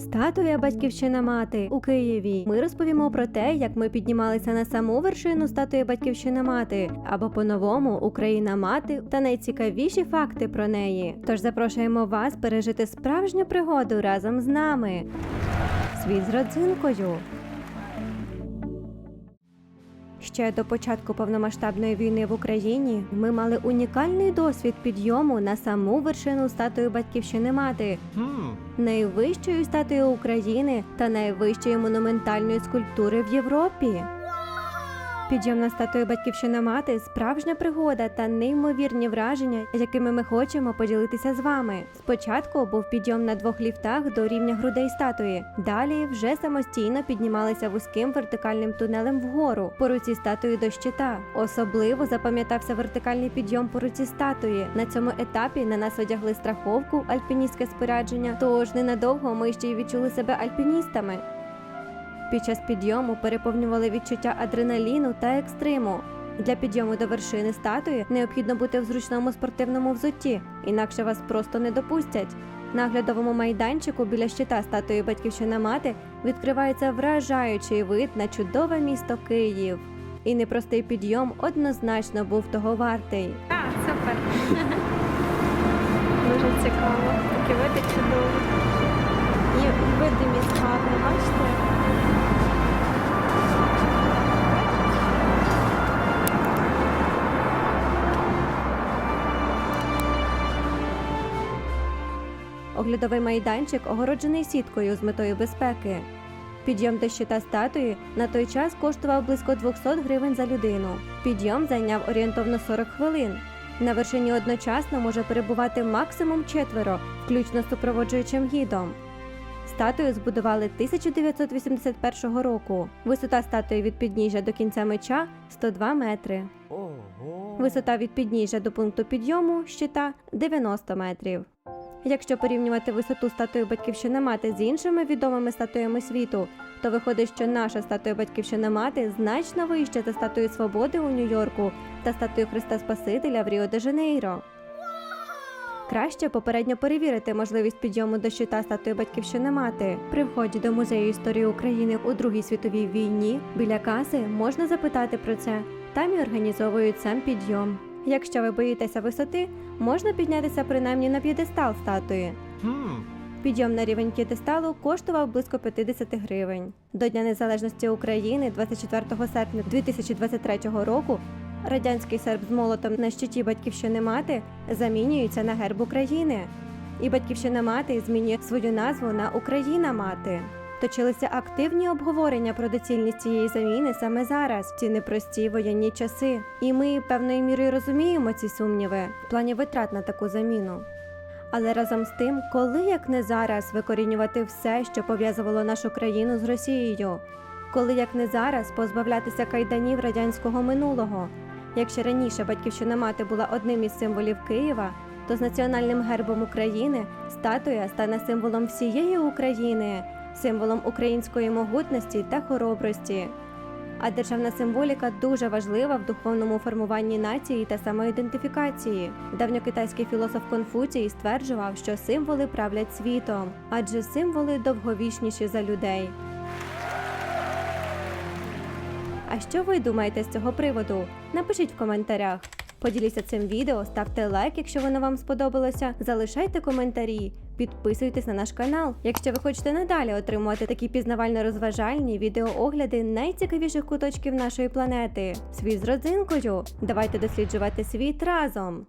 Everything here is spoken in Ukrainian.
Статуя Батьківщина Мати у Києві. Ми розповімо про те, як ми піднімалися на саму вершину статуї Батьківщина Мати, або по-новому Україна Мати та найцікавіші факти про неї. Тож запрошуємо вас пережити справжню пригоду разом з нами. Світ з родзинкою. Ще до початку повномасштабної війни в Україні ми мали унікальний досвід підйому на саму вершину статуї Батьківщини Мати, найвищої статуєю України та найвищої монументальної скульптури в Європі. Підйом на Батьківщина Мати справжня пригода та неймовірні враження, якими ми хочемо поділитися з вами. Спочатку був підйом на двох ліфтах до рівня грудей статуї. Далі вже самостійно піднімалися вузьким вертикальним тунелем вгору по руці статуї до щита. Особливо запам'ятався вертикальний підйом по руці статуї. На цьому етапі на нас одягли страховку, альпіністське спорядження. Тож ненадовго ми ще й відчули себе альпіністами. Під час підйому переповнювали відчуття адреналіну та екстриму. Для підйому до вершини статуї необхідно бути в зручному спортивному взутті, інакше вас просто не допустять. На оглядовому майданчику біля щита статуї Батьківщина Мати відкривається вражаючий вид на чудове місто Київ. І непростий підйом однозначно був того вартий. А, супер. Дуже цікаво. Такі види чудові. І видимість гарна, бачите? Оглядовий майданчик огороджений сіткою з метою безпеки. Підйом до щита статуї на той час коштував близько 200 гривень за людину. Підйом зайняв орієнтовно 40 хвилин. На вершині одночасно може перебувати максимум четверо, включно з супроводжуючим гідом. Статую збудували 1981 року. Висота статуї від підніжжя до кінця меча 102 метри. Висота від підніжжя до пункту підйому щита 90 метрів. Якщо порівнювати висоту статуї Батьківщина Мати з іншими відомими статуями світу, то виходить, що наша статуя Батьківщина Мати значно вища за статую Свободи у Нью-Йорку та статую Христа Спасителя в Ріо-де-Жанейро. Краще попередньо перевірити можливість підйому до щита статуї Батьківщини Мати. При вході до музею історії України у Другій світовій війні біля каси можна запитати про це. Там і організовують сам підйом. Якщо ви боїтеся висоти, можна піднятися принаймні на п'єдестал статуї. Hmm. Підйом на рівень п'єдесталу коштував близько 50 гривень. До Дня Незалежності України 24 серпня 2023 року радянський серб з молотом на щиті Батьківщини Мати замінюється на герб України. І Батьківщина Мати змінює свою назву на Україна Мати. Точилися активні обговорення про доцільність цієї заміни саме зараз, в ці непрості воєнні часи. І ми певною мірою розуміємо ці сумніви в плані витрат на таку заміну. Але разом з тим, коли як не зараз викорінювати все, що пов'язувало нашу країну з Росією, коли як не зараз позбавлятися кайданів радянського минулого. Якщо раніше батьківщина мати була одним із символів Києва, то з національним гербом України статуя стане символом всієї України, символом української могутності та хоробрості. А державна символіка дуже важлива в духовному формуванні нації та самоідентифікації. Давньокитайський філософ Конфуцій стверджував, що символи правлять світом, адже символи довговічніші за людей. А що ви думаєте з цього приводу? Напишіть в коментарях. Поділіться цим відео, ставте лайк, якщо воно вам сподобалося. Залишайте коментарі, підписуйтесь на наш канал, якщо ви хочете надалі отримувати такі пізнавально-розважальні відеоогляди найцікавіших куточків нашої планети. Світ з родзинкою. Давайте досліджувати світ разом.